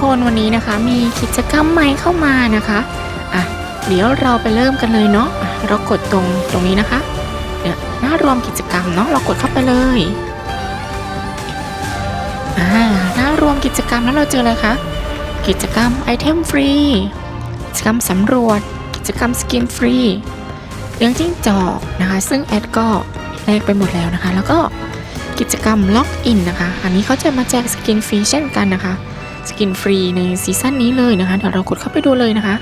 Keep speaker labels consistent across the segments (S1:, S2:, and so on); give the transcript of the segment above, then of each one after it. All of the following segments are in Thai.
S1: คนวันนี้นะคะ มีกิจกรรมใหม่เข้ามานะคะอะเดี๋ยวเราไปเริ่มกันเลยเนาะอะเรากดตรงตรงนี้นะคะเนี่ยหน้ารวมกิจกรรมเนาะเรากดเข้าไปเลยอ่าหน้ารวมกิจกรรมแล้วเราเจออะไรคะกิจกรรมไอเทมฟรีกิจกรรมสำรวจ กิจกรรมสกินฟรีเลี้ยงจิ้งจอกนะคะ ซึ่งแอดก็แลกไปหมดแล้วนะคะ แล้วก็กิจกรรมล็อกอินนะคะ อันนี้เขาจะมาแจกสกินฟรีเช่นกันนะคะ สกินฟรีในซีซั่นนี้เลยนะคะ เดี๋ยวเรากดเข้าไปดูเลยนะคะ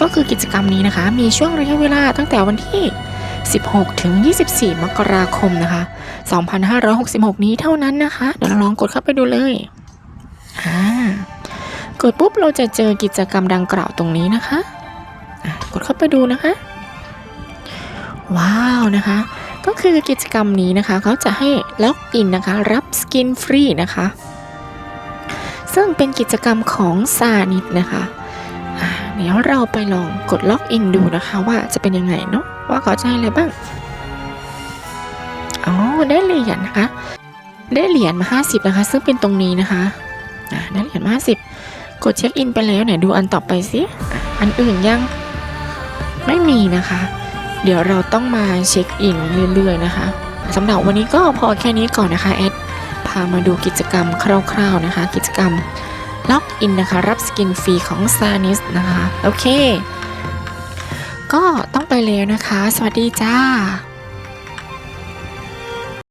S1: ก็คือกิจกรรมนี้นะคะ มีช่วงระยะเวลาตั้งแต่วันที่ 16 ถึง 24 มกราคมนะคะ 2566 นี้เท่านั้นนะคะ เดี๋ยวเราลองกดเข้าไปดูเลยอ่ากดปุ๊บเราจะเจอกิจกรรมดังกล่าวตรงนี้นะคะะกดเข้าไปดูนะคะ ว้าวนะคะ ก็คือกิจกรรมนี้นะคะเขาจะให้ล็อกอินนะคะ รับสกินฟรีนะคะ ซึ่งเป็นกิจกรรมของซานิดนะคะเดี๋ยวเราไปลองกดล็อกอินดูนะคะ ว่าจะเป็นยังไงเนาะว่าเขาจะให้อะไรบ้าง อ๋อ ได้เหรียญนะคะ ได้เหรียญมา 50 นะคะ ซึ่งเป็นตรงนี้นะคะได้เหรียญมา 50 กดเช็คอินไปแล้วไหนดูอันต่อไปสิอันอื่นยังไม่มีนะคะ เดี๋ยวเราต้องมาเช็คอินเรื่อยๆนะคะสำหรับวันนี้ก็พอแค่นี้ก่อนนะคะแอด มาดูกิจกรรมคร่าวๆนะคะ กิจกรรมล็อกอินนะคะ รับสกินฟรีของซานิสนะคะ โอเค ก็ต้องไปแล้วนะคะ สวัสดีจ้า